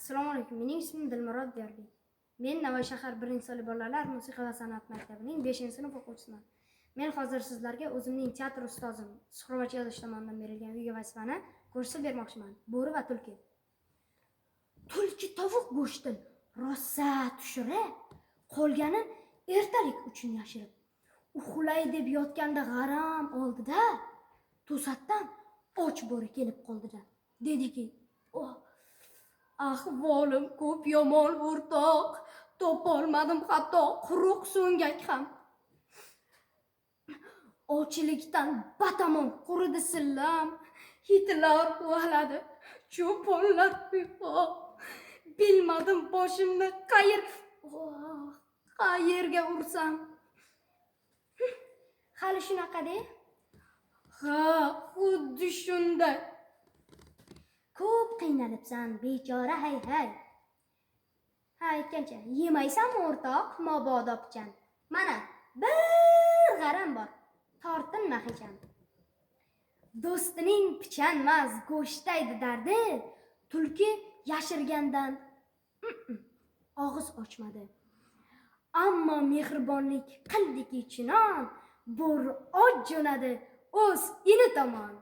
assalomu alaykum mening ismim dilmurod diyorbek men navoiy shahar birinchi sinfli bolalar musiqa va san'at maktabining beshinchi sinf o'quvchisiman. Men hozir sizlarga o'zimning teatr ustozim suhrovachi yozish tomonidan berilgan video vazifani ko'rsatib bermoqchiman. Bo'ri va tulki. Tulki tovuq go'shtin. Rosa tushira qolgani ertalik uchun yashirib. Uxlay deb yotganda g'aram oldida to'satdan och bo'ri kelib qoldida. Dediki oh ahvolim ko'p yomon o'rtoq. Topolmadim hatto quruq so'ngak ham ochlikdan batamom quridi sillam. Hitlar quvaladi cho'ponlar pipo bilmadim boshimni qayer oh, qayerga ursam. Hali shunaqada ko'p qiynalibsan bechora hay hay ha aytgancha yemaysanmi o'rtoq mobodo pichan mana bir g'aram bor. Tortinma hecham. Do'stining pichanmas go'shtdaydi dardi. Tulki yashirgandan og'iz ochmadi. Ammo mehribonlik qildiki chinon bo'ri och jo'nadi o'z ini tomon.